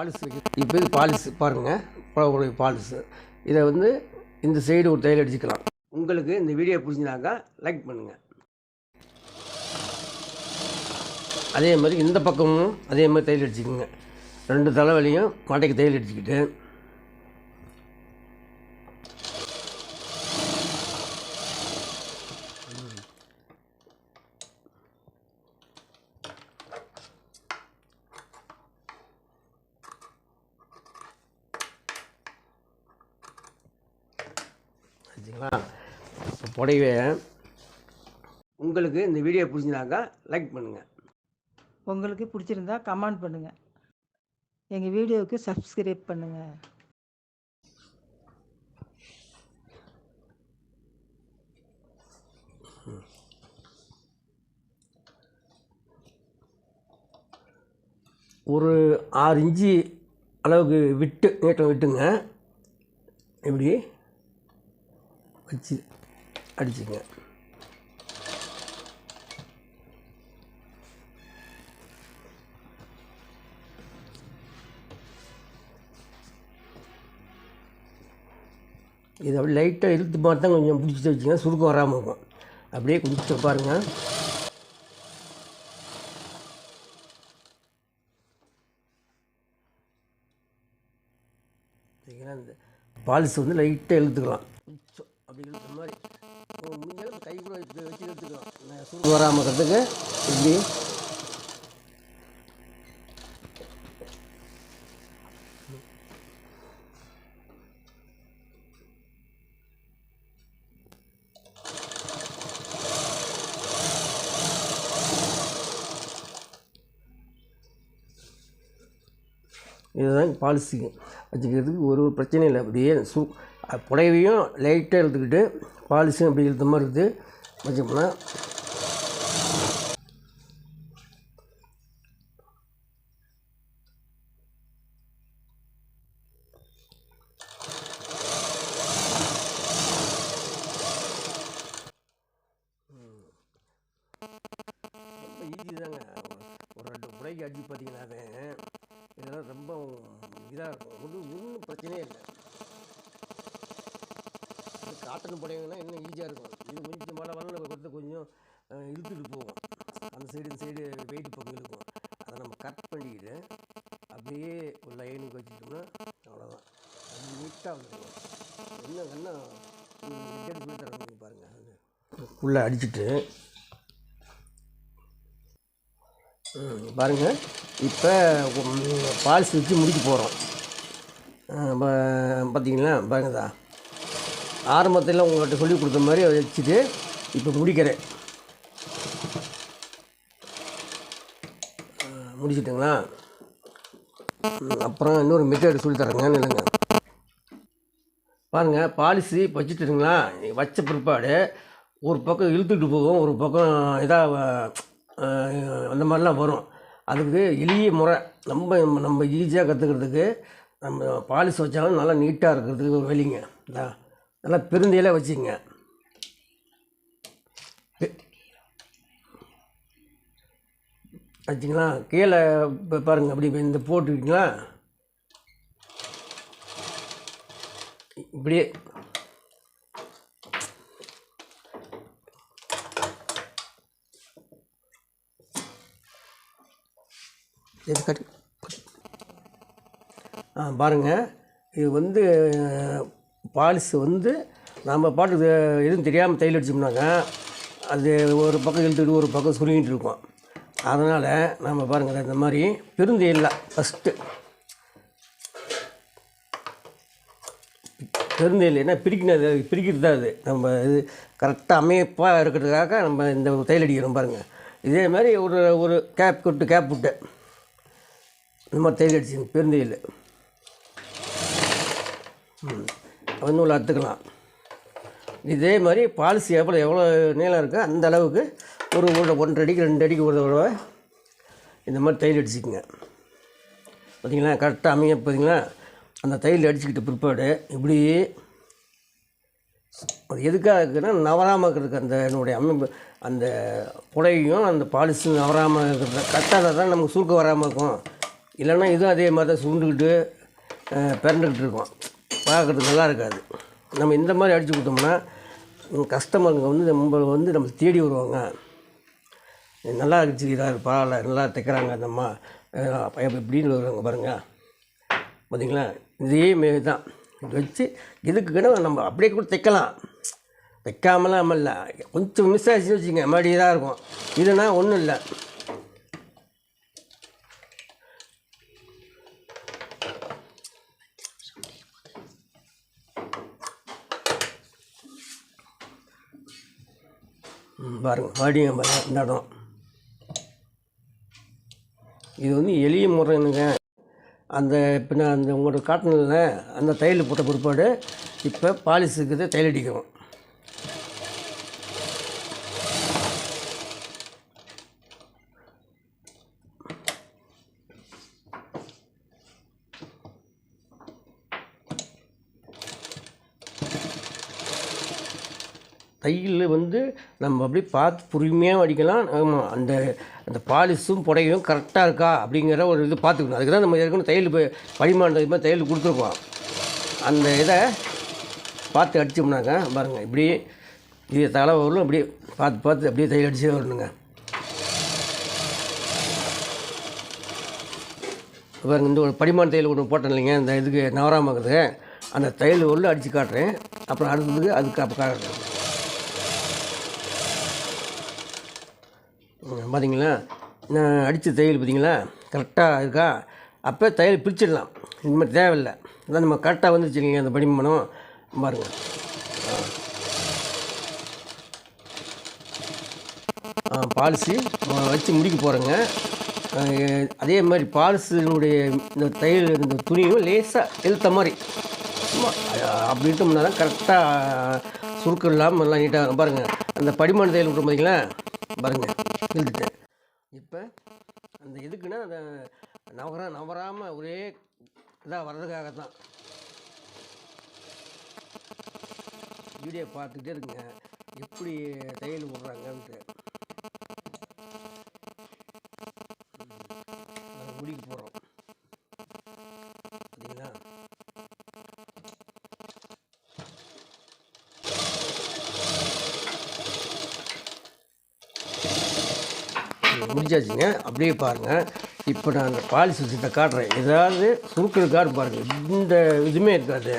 Polish இப்போ இது polish பாருங்கள் புடவைடைய பாலிஸு இதை வந்து இந்த சைடு ஒரு தையல் அடிச்சுக்கலாம். உங்களுக்கு இந்த வீடியோ பிடிச்சினாக்கா லைக் பண்ணுங்கள் அதே மாதிரி இந்த பக்கமும் அதே மாதிரி தையல் அடிச்சுக்கோங்க. ரெண்டு தலைவலியும் மட்டைக்கு தையல் அடிச்சுக்கிட்டு. வச்சுங்களா இப்போ புடவை உங்களுக்கு இந்த வீடியோ பிடிச்சினாக்கா லைக் பண்ணுங்கள் உங்களுக்கு பிடிச்சிருந்தா கமெண்ட் பண்ணுங்கள் எங்கள் வீடியோவுக்கு சப்ஸ்கிரைப் பண்ணுங்கள் ஒரு ஆறு இன்ச்சு அளவுக்கு விட்டு நீட்டம் விட்டுங்க. இப்படி வச்சு அடிச்சுங்க. இதை அப்படி லைட்டாக இழுத்து பார்த்து தான் கொஞ்சம் பிடிச்சி வச்சுங்க சுருக்கம் வராமல் இருக்கும். அப்படியே குடிச்சு பாருங்கள் சரிங்களா இந்த வந்து லைட்டாக இழுத்துக்கலாம். கொஞ்சம் மாதிரி. உங்க முடிஞ்சாலும் கை கூட வச்சு வச்சு இழுத்துக்கலாம் நான் வராமல் இருக்கிறதுக்கு இப்படி. இதுதான் பாலிசிக்கு வச்சுக்கிறதுக்கு ஒரு ஒரு பிரச்சனையும் இல்லை. அப்படியே சூ புடவையும் லைட்டாக இழுத்துக்கிட்டு பாலிசியும் அப்படி இழுத்த மாதிரி இருக்குது. வச்சோம்னா ஒரு ரெண்டு அடிச்சு பார்த்தீங்கன்னாவே இதெல்லாம் ரொம்ப இதாக இருக்கும். ஒன்றும் ஒன்றும் பிரச்சனையே இல்லை. காட்டன் புடவைங்கன்னா இன்னும் ஈஸியாக இருக்கும். இது கொஞ்சம் மழை வரல கொடுத்து கொஞ்சம் இழுத்துட்டு போகும் அந்த சைடு இந்த சைடு வெயிட் பக்கம் இருக்கும். அதை நம்ம கட் பண்ணிக்கிட்டு அப்படியே ஒரு லைனுக்கு வச்சுட்டோம்னா அவ்வளோதான் அது நீட்டாக வந்துடும் என்ன என்ன? சொல்லி பாருங்கள் உள்ளே அடிச்சுட்டு ம், இப்போ பாலிசி வச்சு முடிக்க போகிறோம் பார்த்தீங்களா பாருங்கதா. ஆரம்பத்தில் உங்கள்கிட்ட சொல்லி கொடுத்த மாதிரி வச்சுட்டு இப்போ முடிக்கிறேன். முடிச்சிட்டுங்களா? அப்புறம் இன்னொரு மெத்தேடு சொல்லி தரேங்க இல்லைங்க பாருங்கள் பாலிசி வச்சுட்டுங்களா? வச்ச பிற்பாடு ஒரு பக்கம் இழுத்துட்டு போகும் ஒரு பக்கம் இதாக அந்த மாதிரிலாம் வரும். அதுக்கு எளிய முறை நம்ம நம்ம ஈஸியாக கற்றுக்கிறதுக்கு நம்ம பாலிசி வச்சாலும் நல்லா நீட்டாக இருக்கிறதுக்கு ஒரு வழிங்க. இந்தா, நல்லா பெருந்தையில வச்சுக்கோங்க. பெ- வச்சிங்களா கீழே இப்போ பாருங்கள் அப்படி இந்த போட்டுக்கிட்டீங்களா இப்படியே. கட்டு ஆ பாருங்கள் இது வந்து பாலிசு வந்து நம்ம பாட்டுக்கு எதுவும் தெரியாமல் தையல் அடித்தோம்னாக்கா அது ஒரு பக்கம் இழுத்துட்டு ஒரு பக்கம் சுருங்கிட்டு இருக்கும். அதனால் நம்ம பாருங்கள் இந்த மாதிரி பெருந்தையில் ஃபஸ்ட்டு பெருந்தையில் என்ன பிரிக்கினது பிரிக்கிறது தான் அது. நம்ம இது கரெக்டாக அமைப்பாக இருக்கிறதுக்காக நம்ம இந்த தையல் அடிக்கிறோம் பாருங்கள் இதே மாதிரி ஒரு ஒரு கேப் விட்டு கேப் விட்டு இந்த மாதிரி தையல் அடிச்சு பெருந்தையில். ம். வந்து உள்ள அறுத்துக்கலாம் இதே மாதிரி பாலிசி எவ்வளோ எவ்வளோ நீளம் இருக்கோ அந்த அளவுக்கு ஒரு ஒரு ஒன்றரை அடிக்கு ரெண்டு அடிக்கு ஒரு தடவை இந்த மாதிரி தையல் அடிச்சுக்குங்க. பார்த்தீங்களா? கரெக்டாக அமைய பார்த்தீங்களா? அந்த தையல் அடிச்சுக்கிட்ட பிற்பாடு இப்படி அது எதுக்காக இருக்குன்னா நவராமல் இருக்கிறதுக்கு அந்த என்னுடைய அமைப்பு அந்த புடையும் அந்த பாலிசியும் நவராமல் இருக்கிறது. கரெக்டாக தான் நமக்கு சுருக்கம் வராமல் இருக்கும். இல்லைன்னா இதுவும் அதே மாதிரி தான் சுருண்டுக்கிட்டு பிறண்டுக்கிட்டு இருக்கும். பார்க்குறதுக்கு நல்லா இருக்காது. நம்ம இந்த மாதிரி அடித்து கொடுத்தோம்னா கஸ்டமருங்க வந்து நம்ம வந்து நம்ம தேடி வருவாங்க. நல்லா அடிச்சுக்கிறாரு பரவாயில்ல நல்லா தைக்கிறாங்க அந்த அம்மா. இப்படின்னு வருவாங்க பாருங்கள் பார்த்தீங்களா இதே மாரி தான். இது வச்சு கூட நம்ம அப்படியே கூட தைக்கலாம். தைக்காமலாம் இல்லை. கொஞ்சம் மிஸ் ஆச்சுன்னு வச்சுக்கோங்க. மறுபடியும் இதாக இருக்கும். இதுனா ஒன்றும் இல்லை. பாருங்கள் பாருங்க மறுபடியும் பாருங்க இந்த இடம். இது வந்து எளிய முறைனுங்க அந்த இப்போ நான் அந்த உங்களோட காட்டினில் அந்த தையல் போட்ட பிற்பாடு இப்போ பாலிஸுக்கு தையல் அடிக்கிறோம். தையல் வந்து நம்ம அப்படியே பார்த்து பொறுமையாக அடிக்கலாம் ஆமாம் அந்த அந்த பாலிஸும் புடையும் கரெக்டாக இருக்கா அப்படிங்கிற ஒரு இது பார்த்துக்கணும். அதுக்கு தான் நம்ம ஏற்கனவே தையல் இப்போ பரிமாணம் மாதிரி தையல் கொடுத்துருக்கோம். அந்த இதை பார்த்து அடித்தோம்னாக்கா பாருங்கள் இப்படி இது தலை வரலும் அப்படியே பார்த்து பார்த்து அப்படியே தையல் அடிச்சே வரணுங்க. பாருங்க இந்த ஒரு படிமான தையல் ஒன்று போட்டேன் இல்லைங்க இந்த இதுக்கு நவராமக்குது அந்த தையல் உள்ள அடித்து காட்டுறேன். அப்புறம் அடுத்ததுக்கு அதுக்கு அப்போ காட்டுறேன். பார்த்தீங்களா நான் அடித்த தையல் பார்த்தீங்களா கரெக்டாக இருக்கா? அப்போ தையல் பிரிச்சிடலாம். இந்த மாதிரி தேவையில்லை. அதான் நம்ம கரெக்டாக வந்துருச்சு இல்லைங்க அந்த படிமனம்? பாருங்கள் பாலிசி வச்சு முடிக்க போகிறேங்க அதே மாதிரி பாலிசினுடைய இந்த தையல் இந்த துணியும் லேசாக இழுத்த மாதிரி. சும்மா அப்படி இட்டோம்னா தான் கரெக்டாக சுருக்கம் இல்லாமல் நல்லா நீட்டாக பாருங்கள் அந்த படிமான தையல் விட்றோம் பார்த்தீங்களா பாருங்கள் இப்போ அந்த எதுக்குன்னா அந்த நவரா நவராமல் ஒரே இதாக வர்றதுக்காக தான் வீடியோ பார்த்துக்கிட்டே இருக்குங்க எப்படி தையல் விட்றாங்கன்ட்டு அதை முடிக்க போகிறோம் சரிங்களா இது முடிஞ்சாச்சுங்க. அப்படியே பாருங்கள் இப்போ நான் அந்த பாலிசி விஷயத்தை காட்டுறேன். ஏதாவது சுருக்கம் இருக்காரு பாருங்கள் இந்த இதுவுமே இருக்காது.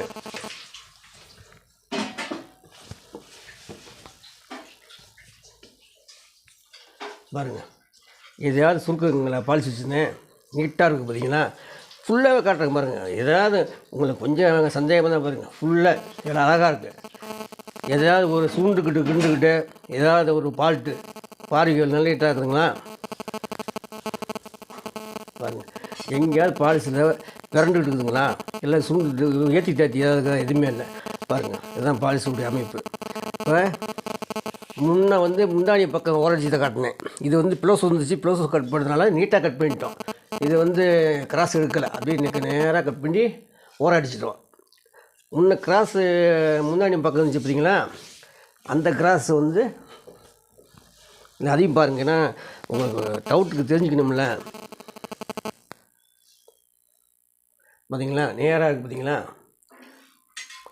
பாருங்கள் எதையாவது சுருக்குங்களா பாலிசி வச்சுருந்தேன் நீட்டாக இருக்குது பார்த்தீங்களா ஃபுல்லாகவே காட்டுறேங்க பாருங்கள் ஏதாவது உங்களுக்கு கொஞ்சம் சந்தேகமாக தான் பாருங்கள் ஃபுல்லாக இதில் அழகாக இருக்குது எதாவது ஒரு சூண்டுக்கிட்டு கிண்டுக்கிட்டு ஏதாவது ஒரு பால்ட்டு பாரிகள் நல்லா நீட்டாக இருக்குதுங்களா? பாருங்கள் எங்கேயாவது பாலிசியில் பிறண்டுக்கிட்டு இருக்குதுங்களா? இல்லை சுண்டு ஏற்றி தாத்தி ஏதாவது எதுவுமே இல்லை. பாருங்கள் இதுதான் பாலிசியுடைய அமைப்பு. இப்போ முன்னே வந்து முந்தாணி பக்கம் ஓரடிச்சதை காட்டினேன். இது வந்து ப்ளவுஸ் வந்துச்சு. ப்ளவுஸ் கட் பண்ணுறதுனால நீட்டாக கட் பண்ணிட்டோம். இது வந்து கிராஸ் எடுக்கலை. அப்படியே நிற்க நேராக கட் பண்ணி ஓரம் அடிச்சிட்டோம் முன்ன கிராஸு முந்தாணி பக்கம் இருந்துச்சு பார்த்தீங்களா? அந்த கிராஸ் வந்து அதையும் பாருங்க. ஏன்னா உங்களுக்கு டவுட்டுக்கு தெரிஞ்சுக்கணும்ல. பார்த்தீங்களா? நேராக இருக்குது பார்த்தீங்களா?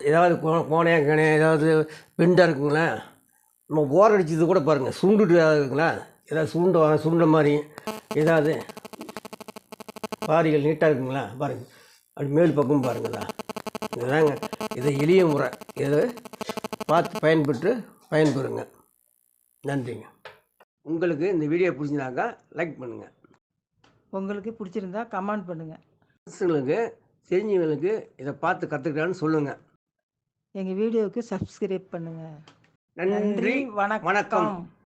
ஏதாவது கோ- கோணையா கிணையா ஏதாவது பெண்டாக இருக்குங்களா? நம்ம ஓரம் அடிச்சது கூட பாருங்கள் சுண்டுட்டு ஏதாவது இருக்குங்களா? ஏதாவது சுண்ட சுண்ட மாதிரி ஏதாவது பாரிகள் நீட்டாக இருக்குங்களா? பாருங்கள் அப்படி மேல் பக்கம் பாருங்களா. இதுதாங்க இது எளிய முறை இதை பார்த்து பயன்பெற்று பயன்பெறுங்க. நன்றிங்க. உங்களுக்கு இந்த வீடியோ பிடிச்சினாக்கா லைக் பண்ணுங்கள் உங்களுக்கு பிடிச்சிருந்தா கமெண்ட் பண்ணுங்கள் பசங்களுக்கு தெரிஞ்சவங்களுக்கு இதை பார்த்து கற்றுக்கிட்டான்னு சொல்லுங்கள் எங்கள் வீடியோவுக்கு சப்ஸ்கிரைப் பண்ணுங்கள் நன்றி வணக்கம். வணக்கம்.